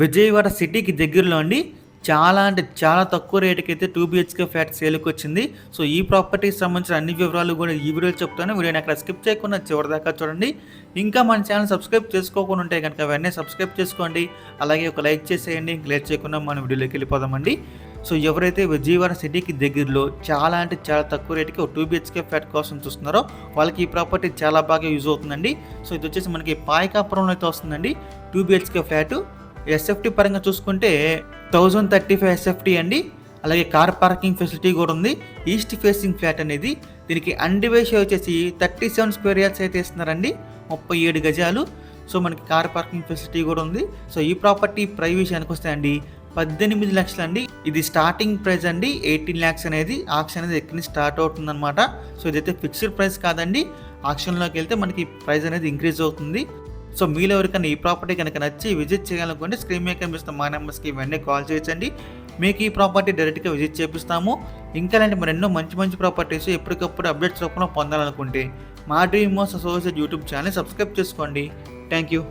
విజయవాడ సిటీకి దగ్గరలో అండి. చాలా అంటే చాలా తక్కువ రేటుకి అయితే టూ బిహెచ్కే ఫ్లాట్ సేల్కి వచ్చింది. సో ఈ ప్రాపర్టీకి సంబంధించిన అన్ని వివరాలు కూడా ఈ వీడియోలో చెప్తాను. వీడియోని అక్కడ స్కిప్ చేయకుండా చివరిదాకా చూడండి. ఇంకా మన ఛానల్ సబ్స్క్రైబ్ చేసుకోకుండా ఉంటే కనుక వెంటనే సబ్స్క్రైబ్ చేసుకోండి. అలాగే ఒక లైక్ చేసేయండి. లేట్ చేయకుండా మన వీడియోలోకి వెళ్ళిపోదామండి. సో ఎవరైతే విజయవాడ సిటీకి దగ్గరలో చాలా అంటే చాలా తక్కువ రేటుకి ఒక టూ బిహెచ్కే ఫ్లాట్ కోసం చూస్తున్నారో వాళ్ళకి ఈ ప్రాపర్టీ చాలా బాగా యూజ్ అవుతుందండి. సో ఇది వచ్చేసి మనకి పాయకాపురంలో అయితే వస్తుందండి. Two BHK flat. ఎస్ఎఫ్టీ పరంగా చూసుకుంటే థౌజండ్ థర్టీ ఫైవ్ ఎస్ఎఫ్టీ అండి. అలాగే కార్ పార్కింగ్ ఫెసిలిటీ కూడా ఉంది. ఈస్ట్ ఫేసింగ్ ఫ్లాట్ అనేది దీనికి అండివేష వచ్చేసి థర్టీ సెవెన్ స్క్వేర్ యార్డ్స్ అయితే ఇస్తున్నారండి. ముప్పై ఏడు గజాలు. సో మనకి కార్ పార్కింగ్ ఫెసిలిటీ కూడా ఉంది. సో ఈ ప్రాపర్టీ ప్రైస్ విషయానికి వస్తే అండి పద్దెనిమిది లక్షలు అండి. ఇది స్టార్టింగ్ ప్రైస్ అండి. ఎయిటీన్ ల్యాక్స్ అనేది ఆక్షన్ అనేది ఎక్కడి నుంచి స్టార్ట్ అవుతుందన్నమాట. సో ఇదైతే ఫిక్స్డ్ ప్రైస్ కాదండి. ఆక్షన్లోకి వెళ్తే మనకి ప్రైస్ అనేది ఇంక్రీజ్ అవుతుంది. సో మీలో ఎవరికైనా ఈ ప్రాపర్టీ కనుక నచ్చి విజిట్ చేయాలనుకుంటే స్క్రీన్ మీద కనిపిస్తున్న మా నెంబర్స్కి ఇవన్నీ కాల్ చేయొచ్చండి. మీకు ఈ ప్రాపర్టీ డైరెక్ట్గా విజిట్ చేపిస్తాము. ఇంకా ఇలాంటి మరెన్నో మంచి మంచి ప్రాపర్టీస్ ఎప్పటికప్పుడు అప్డేట్స్ రూపంలో పొందాలనుకుంటే మా డ్రీమ్ మోస్ అసోసియేట్ యూట్యూబ్ ఛానల్ సబ్స్క్రైబ్ చేసుకోండి. Thank you